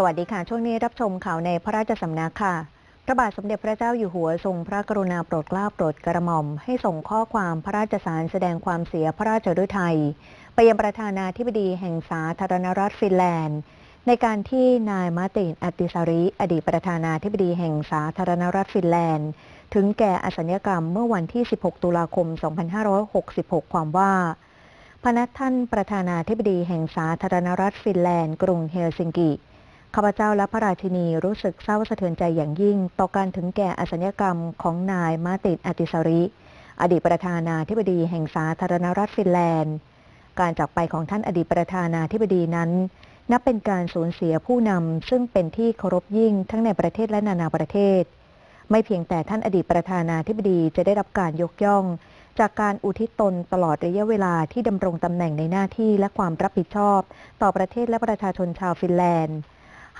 สวัสดีค่ะ ช่วงนี้รับชมข่าวในพระราชสำนักค่ะ พระบาทสมเด็จพระเจ้าอยู่หัวทรงพระกรุณาโปรดเกล้าโปรดกระหม่อม ให้ส่งข้อความพระราชสารแสดงความเสียพระราชฤทัยไปยังประธานาธิบดีแห่งสาธารณรัฐฟินแลนด์ ในการที่นายมาตินอติสาริอดีตประธานาธิบดีแห่งสาธารณรัฐฟินแลนด์ ถึงแก่อสัญญกรรมเมื่อวันที่ 16 ตุลาคม 2566 ความว่าพนักท่านประธานาธิบดีแห่งสาธารณรัฐฟินแลนด์ กรุงเฮลซิงกิ ข้าพเจ้าและพระราชินีรู้สึกเศร้าสะเทือนใจอย่างยิ่ง ต่อการถึงแก่อสัญกรรมของนายมาตินอติสาริ อดีตประธานาธิบดีแห่งสาธารณรัฐฟินแลนด์ การจากไปของท่านอดีตประธานาธิบดีนั้น นับเป็นการสูญเสียผู้นำซึ่งเป็นที่เคารพยิ่งทั้งในประเทศและนานาประเทศ ไม่เพียงแต่ท่านอดีตประธานาธิบดีจะได้รับการยกย่อง จากการอุทิศตนตลอดระยะเวลาที่ดำรงตำแหน่งในหน้าที่และความรับผิดชอบ ต่อประเทศและประชาชนชาวฟินแลนด์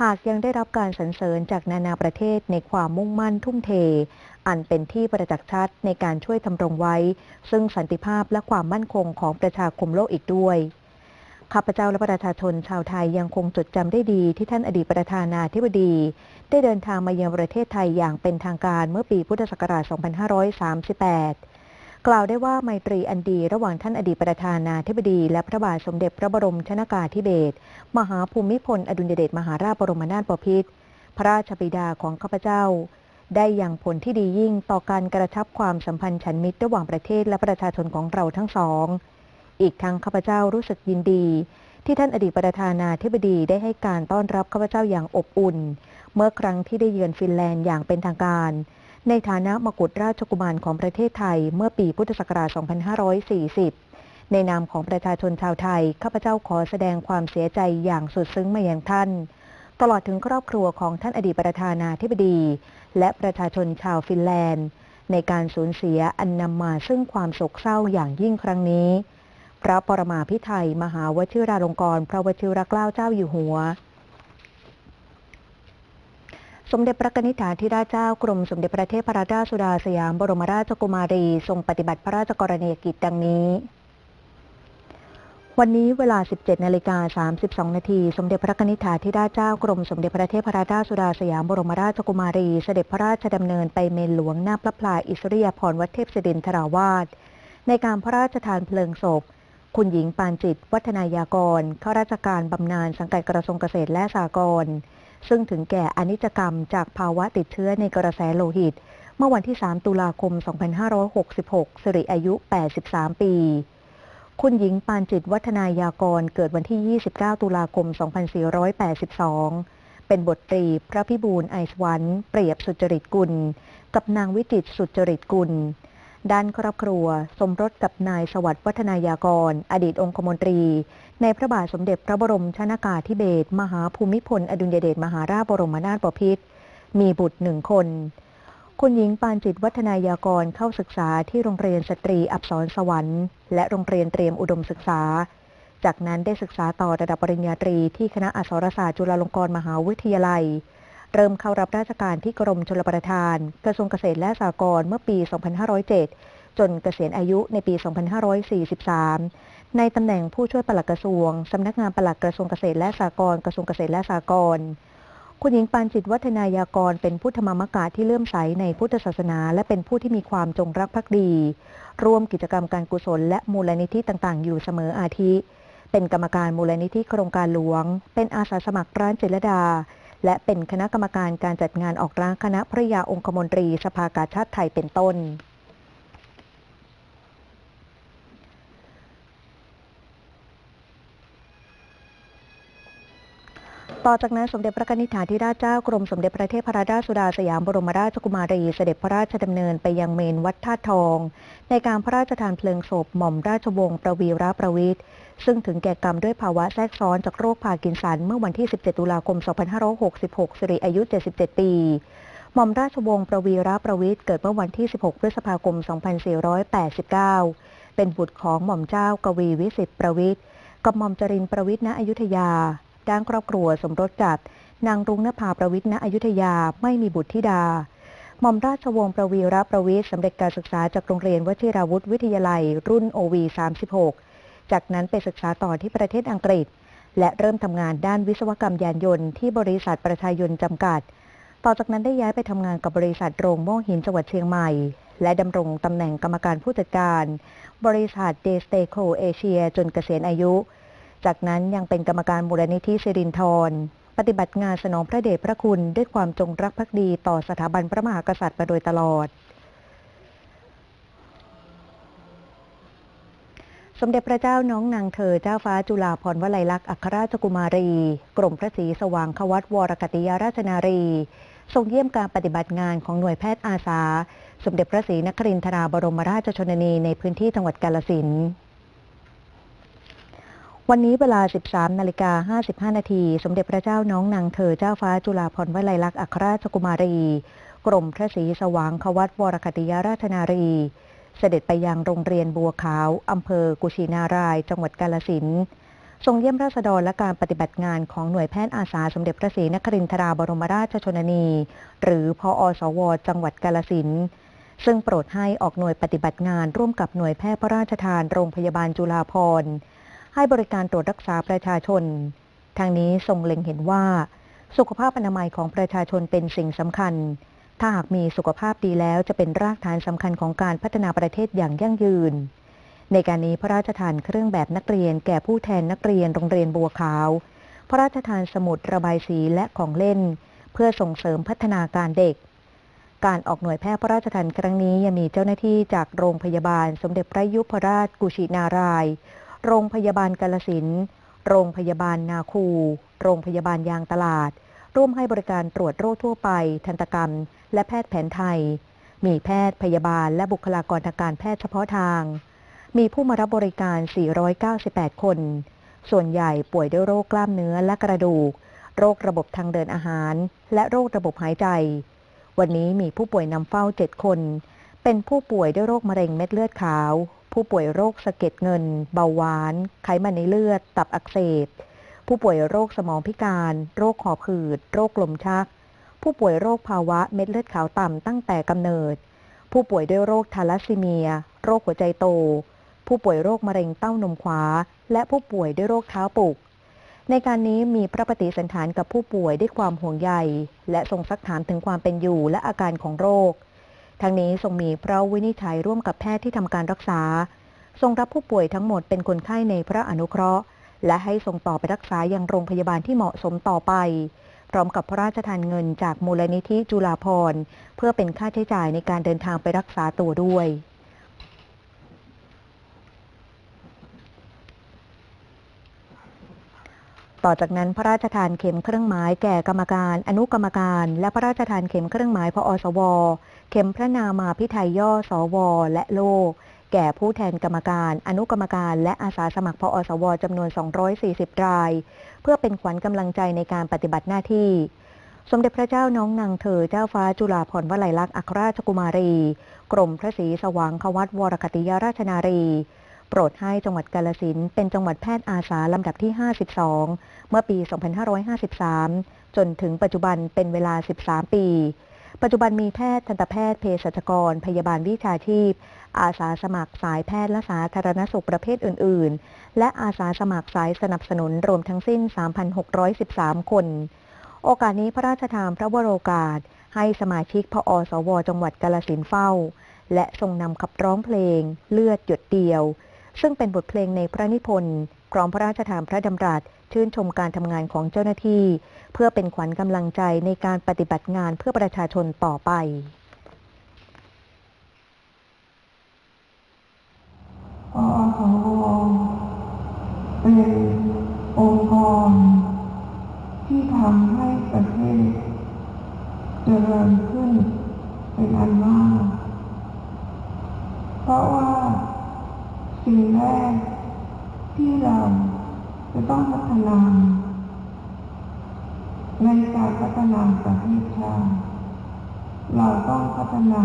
หากยังได้รับการสรรเสริญจากนานาประเทศในความมุ่งมั่นทุ่มเท อันเป็นที่ประจักษ์ชัดในการช่วยทำรงไว้ ซึ่งสันติภาพและความมั่นคงของประชาคมโลกอีกด้วยข้าพเจ้าและประชาชนชาวไทยยังคงจดจำได้ดีที่ท่านอดีตประธานาธิบดี ได้เดินทางมาเยือนประเทศไทยอย่างเป็นทางการเมื่อปีพุทธศักราช 2538 กล่าวได้ว่าไมตรีอันดีระหว่างท่านอดีตประธานาธิบดีและพระบาทสมเด็จพระบรมชนากาธิเบศรมหาภูมิพลอดุลยเดชมหาราชบรมนาถบพิตรพระราชบิดาของข้าพเจ้า ได้อย่างผลที่ดียิ่งต่อการกระชับความสัมพันธ์ฉันมิตรระหว่างประเทศและประชาชนของเราทั้งสอง อีกทั้งข้าพเจ้ารู้สึกยินดี ที่ท่านอดีตประธานาธิบดีได้ให้การต้อนรับข้าพเจ้าอย่างอบอุ่น เมื่อครั้งที่ได้เยือนฟินแลนด์อย่างเป็นทางการ ในฐานะมกุฎราชกุมารของประเทศไทยเมื่อปีพุทธศักราช 2540 ในนามของประชาชนชาวไทย ข้าพเจ้าขอแสดงความเสียใจอย่างสุดซึ้งมาอย่างท่าน ตลอดถึงครอบครัวของท่านอดีตประธานาธิบดี และประชาชนชาวฟินแลนด์ ในการสูญเสียอันนำมาซึ่งความโศกเศร้าอย่างยิ่งครั้งนี้ พระปรมาภิไธยมหาวชิราลงกรณ์พระวชิรเกล้าเจ้าอยู่หัว สมเด็จพระนิธิาธิราชเจ้ากรมสมเด็จพระเทพรัตนราชสุดาสยามบรมราชกุมารีทรงปฏิบัติพระราชกรณียกิจดังนี้ วันนี้เวลา 17นาฬิกา32 นาทีสมเด็จพระนิธิาธิราชเจ้ากรมสมเด็จพระเทพรัตนราชสุดาสยามบรมราชกุมารี เสด็จพระราชดำเนินไปเมนหลวงหน้าพระพลายอิสริยาภรวัดเทพศิรินทราวาสในการพระราชทานเพลิงศพคุณหญิงปานจิต วัฒนายากรข้าราชการบำนาญสังกัดกระทรวงเกษตรและสหกรณ์ ซึ่งถึงแก่อนิจกรรมจากภาวะติดเชื้อในกระแสโลหิต เมื่อวันที่ 3 ตุลาคม 2566 สิริอายุ 83 ปี คุณหญิงปานจิตวัฒนายากรเกิดวันที่ 29 ตุลาคม 2482 เป็นบทตรีพระพิบูลไอสวรรค์เปรียบสุจริตกุล กับนางวิจิตสุจริตกุล ด้านครอบครัว สมรสกับนายสวัสดิ์วัฒนายากร อดีตองคมนตรี ในพระบาทสมเด็จพระบรมชนากาธิเบศรมหาภูมิพล อดุลยเดชมหาราชบรมนาถบพิตรมีบุตรหนึ่งคน คุณหญิงปานจิตวัฒนายากรเข้าศึกษาที่โรงเรียนสตรีอับสรสวรรค์ และโรงเรียนเตรียมอุดมศึกษา จากนั้นได้ศึกษาต่อระดับปริญญาตรีที่คณะอักษรศาสตร์จุฬาลงกรณ์มหาวิทยาลัย เริ่มเข้ารับราชการที่กรมชลประทาน กระทรวงเกษตรและสหกรณ์เมื่อปี 2507 จนเกษียณอายุในปี 2543 ในตำแหน่งผู้ช่วยปลัดกระทรวง สำนักงานปลัดกระทรวงเกษตรและสหกรณ์กระทรวงเกษตรและสหกรณ์คุณหญิงปานจิตวัฒนายากรเป็นผู้ธรรมมกาที่เลื่อมใสในพุทธศาสนา และเป็นผู้ที่มีความจงรักภักดี ร่วมกิจกรรมการกุศล และมูลนิธิต่างๆ อยู่เสมออาทิ เป็นกรรมการมูลนิธิโครงการหลวง เป็นอาสาสมัครร้านเจรดา และเป็นคณะกรรมการการจัดงานออกร้างคณะพระยาองคมนตรีสภากาชาติไทยเป็นต้น ต่อจากนั้นสมเด็จพระนิธิถาธิราชเจ้ากรมสมเด็จพระเทพรัตนราชสุดาสยามบรมราชกุมารีเสด็จพระราชดำเนินไปยังเมนวัดท่าทอง ในการพระราชทานเพลิงศพหม่อมราชวงศ์ประวีระประวิทย์ซึ่งถึงแก่กรรมด้วยภาวะแทรกซ้อนจากโรคพาร์กินสันเมื่อวันที่ 17 ตุลาคม 2566 สิริอายุ 77 ปีหม่อมราชวงศ์ประวีระประวิทย์เกิดเมื่อวันที่ 16 พฤษภาคม 2489 เป็นบุตรของหม่อมเจ้ากวีวิสิตประวิทย์กับหม่อมจรินประวิทย์ณอยุธยา ด้านครอบครัวสมรสกับนางรุ้งนภาประวิทย์ณอยุธยาไม่มีบุตรธิดาหม่อมราชวงศ์ประวีระประวิทย์สำเร็จการศึกษาจากโรงเรียนวชิราวุธวิทยาลัย รุ่น OV 36 จากนั้นไปศึกษาต่อที่ประเทศอังกฤษ และเริ่มทำงานด้านวิศวกรรมยานยนต์ที่บริษัทประชายนต์จำกัด ต่อจากนั้นได้ย้ายไปทำงานกับบริษัทโรงโม่หินจังหวัดเชียงใหม่ และดำรงตำแหน่งกรรมการผู้จัดการ บริษัทเดสเตโคเอเชียจนเกษียณอายุ จากนั้นยังเป็นกรรมการมูลนิธิสิรินทรปฏิบัติงานสนองพระเดชพระคุณด้วยความจงรักภักดีต่อสถาบันพระมหากษัตริย์มาโดยตลอด สมเด็จพระเจ้าน้องนางเธอเจ้าฟ้าจุฬาภรณ์วลัยลักษณ์อัครราชกุมารี กรมพระศรีสว่างควัตวรกติยาราชนารี ทรงเยี่ยมการปฏิบัติงานของหน่วยแพทย์อาสา สมเด็จพระศรีนครินทราบรมราชชนนีในพื้นที่จังหวัดกาลสินธุ์ วันนี้เวลา 13 นาฬิกา 55 นาที สมเด็จพระเจ้าน้องนางเธอเจ้าฟ้าจุฬาภรณ์วลัยลักษณ์อัครราชกุมารี กรมพระศรีสว่างควัตวรกติยราชนารี เสด็จไปยังโรงเรียนบัวขาว อำเภอกุชินาราย จังหวัดกาลสินทรงเยี่ยมราษฎรและการปฏิบัติงานของหน่วยแพทย์อาสาสมเด็จพระศรีนครินทราบรมราชชนนี หรือพออสว จังหวัดกาลสินซึ่งโปรดให้ออกหน่วยปฏิบัติงานร่วมกับหน่วยแพทย์พระราชทานโรงพยาบาลจุฬาภรณ์ ให้บริการตรวจรักษาประชาชน ทางนี้ทรงเล็งเห็นว่า สุขภาพอนามัยของประชาชนเป็นสิ่งสำคัญ ถ้าหากมีสุขภาพดีแล้วจะเป็นรากฐานสำคัญของการพัฒนาประเทศอย่างยั่งยืน ในการนี้พระราชทานเครื่องแบบนักเรียน แก่ผู้แทนนักเรียนโรงเรียนบัวขาว พระราชทานสมุดระบายสีและของเล่น เพื่อส่งเสริมพัฒนาการเด็กการออกหน่วยแพทย์พระราชทานครั้งนี้ยังมีเจ้าหน้าที่จากโรงพยาบาล สมเด็จพระยุพราชกุชินาราย โรงพยาบาลกาลสิน โรงพยาบาลนาคู โรงพยาบาลยางตลาด ร่วมให้บริการตรวจโรคทั่วไป ทันตกรรม และแพทย์แผนไทย มีแพทย์พยาบาลและบุคลากรทางการแพทย์เฉพาะทาง มีผู้มารับบริการ 498 คน ส่วนใหญ่ป่วยด้วยโรคกล้ามเนื้อและกระดูก โรคระบบทางเดินอาหาร และโรคระบบหายใจ วันนี้มีผู้ป่วยนำเฝ้า 7 คน เป็นผู้ป่วยด้วยโรคมะเร็งเม็ดเลือดขาว ผู้ป่วยโรคสะเก็ดเงิน เบาหวาน ไขมันในเลือด ตับอักเสบ ผู้ป่วยโรคสมองพิการ โรคหอบหืด โรคลมชัก ผู้ป่วยโรคภาวะเม็ดเลือดขาวต่ำตั้งแต่กำเนิด ผู้ป่วยด้วยโรคทาลัสซีเมีย โรคหัวใจโต ผู้ป่วยโรคมะเร็งเต้านมขวา และผู้ป่วยด้วยโรคเท้าปุกในการนี้มีพระปฏิสันฐานกับผู้ป่วยด้วยความห่วงใย และทรงซักถามถึงความเป็นอยู่และอาการของโรค ทั้งนี้ทรงมีพระวินิจฉัยร่วมกับแพทย์ที่ทำการรักษา ทรงรับผู้ป่วยทั้งหมดเป็นคนไข้ในพระอนุเคราะห์ และให้ส่งต่อไปรักษายังโรงพยาบาลที่เหมาะสมต่อไป พร้อมกับพระราชทานเงินจากมูลนิธิจุฬาภรณ์เพื่อเป็นค่าใช้จ่ายในการเดินทางไปรักษาตัวด้วย ต่อจากนั้นพระราชทานเข็มเครื่องหมายแก่กรรมการ อนุกรรมการ และพระราชทานเข็มเครื่องหมายพอสว เข็มพระนามาพิไทยย่อสว และโลแก่ผู้แทนกรรมการ อนุกรรมการ และอาสาสมัครพอสวจำนวน 240 ราย เพื่อเป็นขวัญกำลังใจในการปฏิบัติหน้าที่สมเด็จพระเจ้าน้องนางเธอเจ้าฟ้าจุฬาภรณ์วลัยลักษณ์อัครราชกุมารี กรมพระศรีสว่างควัตวรคติยราชนารี โปรดให้จังหวัดกาลสินเป็นจังหวัดแพทย์อาสาลำดับที่ 52 เมื่อปี 2553 จนถึงปัจจุบันเป็นเวลา 13 ปี ปัจจุบันมีแพทย์ทันตแพทย์เภสัชกร พยาบาลวิชาชีพ อาสาสมัครสายแพทย์และสาธารณสุขประเภทอื่น ๆ และอาสาสมัครสายสนับสนุนรวมทั้งสิ้น 3,613 คน โอกาสนี้พระราชทานพระวโรกาส ให้สมาชิกพอสว จังหวัดกาลสินเฝ้า และทรงนำขับร้องเพลง เลือดหยดเดียว ซึ่งเป็นบทเพลงในพระนิพนธ์พร้อมพระราชทานพระดำรัส ชื่นชมการทำงานของเจ้าหน้าที่ เพื่อเป็นขวัญกำลังใจในการปฏิบัติงานเพื่อประชาชนต่อไปอสวเป็นองค์กรที่ทำให้ประเทศเจริญขึ้นเป็นอันมาก เพราะว่า สิ่งแรก ที่เราจะต้องพัฒนาในการพัฒนาประเทศชาติเราต้องพัฒนา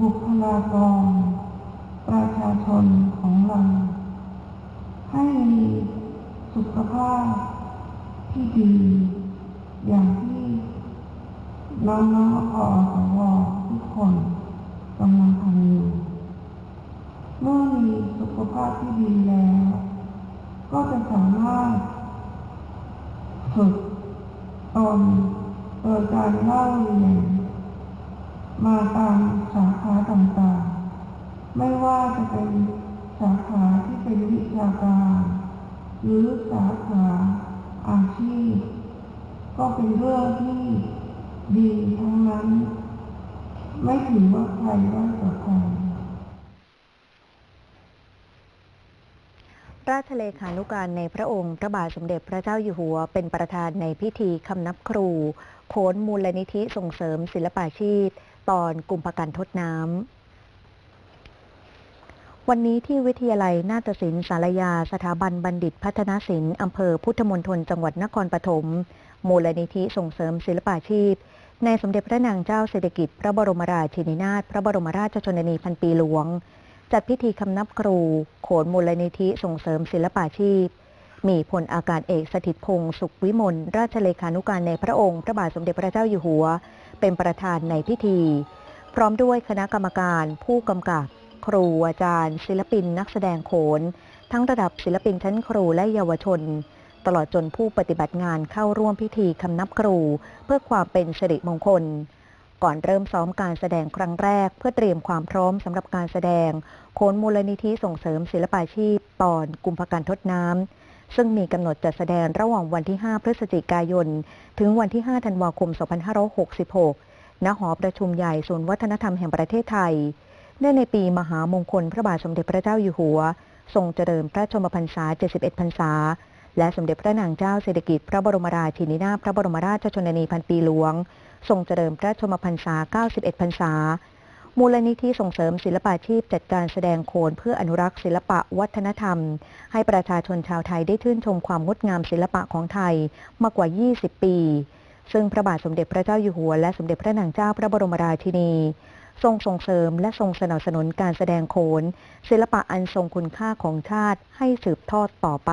บุคลากร ประชาชนของเรา ให้มีสุขภาพที่ดี อย่างที่น้องๆอสวทุกคนกำลังทำอยู่ เมื่อมีสุขภาพที่ดีแล้ว ก็จะสามารถฝึกตนโดยการเล่าเรียนมาตามสาขาต่างๆ ไม่ว่าจะเป็นสาขาที่เป็นวิชาการ หรือสาขาอาชีพ ก็เป็นเรื่องที่ดีทั้งนั้น ไม่ถือว่าใครได้อยกว่าใคร ราชเลขานุการในพระองค์พระบาทสมเด็จพระเจ้าอยู่หัว เป็นประธานในพิธีคำนับครู โขนมูลนิธิส่งเสริมศิลปาชีพ ตอนกุมภกันทดน้ำ วันนี้ที่วิทยาลัยนาฏศิลป์สารยา สถาบันบัณฑิตพัฒนศิลป์อำเภอพุทธมณฑลจังหวัดนครปฐมมูลนิธิส่งเสริมศิลปาชีพ ในสมเด็จพระนางเจ้าเศรษฐกิจ พระบรมราชินีนาถพระบรมราชชนนีพันปีหลวง จัดพิธีคำนับครู โขนมูลนิธิส่งเสริมศิลปาชีพ มีพลอากาศเอกสถิตพงศ์สุขวิมลราชเลขานุการในพระองค์ พระบาทสมเด็จพระเจ้าอยู่หัว เป็นประธานในพิธี พร้อมด้วยคณะกรรมการ ผู้กำกับ ครูอาจารย์ ศิลปิน นักแสดงโขน ทั้งระดับศิลปินชั้นครูและเยาวชน ตลอดจนผู้ปฏิบัติงานเข้าร่วมพิธีคำนับครู เพื่อความเป็นสิริมงคล ก่อนเริ่มซ้อมการแสดงครั้งแรก เพื่อเตรียมความพร้อมสำหรับการแสดงโขนมูลนิธิส่งเสริมศิลปาชีพ ตอนกุมภกันทดน้ำ ซึ่งมีกำหนดจัดแสดงระหว่างวันที่ 5 พฤศจิกายน ถึงวันที่ 5 ธันวาคม 2566 ณ หอประชุมใหญ่ศูนย์วัฒนธรรมแห่งประเทศไทยเนื่องในปีมหามงคลพระบาทสมเด็จพระเจ้าอยู่หัว ทรงเจริญพระชนมพรรษา 71 พรรษา และสมเด็จพระนางเจ้าเศรษฐกิจพระบรมราชินีนาถพระบรมราชชนนีพันปีหลวง ทรงเจริญพระชนมพรรษา 91 พรรษา มูลนิธิส่งเสริมศิลปาชีพจัดการแสดงโขนเพื่ออนุรักษ์ศิลปะวัฒนธรรม ให้ประชาชนชาวไทยได้ชื่นชมความงดงามศิลปะของไทยมากกว่า 20 ปี ซึ่งพระบาทสมเด็จพระเจ้าอยู่หัวและสมเด็จพระนางเจ้าพระบรมราชินีทรงส่งเสริมและทรงสนับสนุนการแสดงโขน ศิลปะอันทรงคุณค่าของชาติให้สืบทอดต่อไป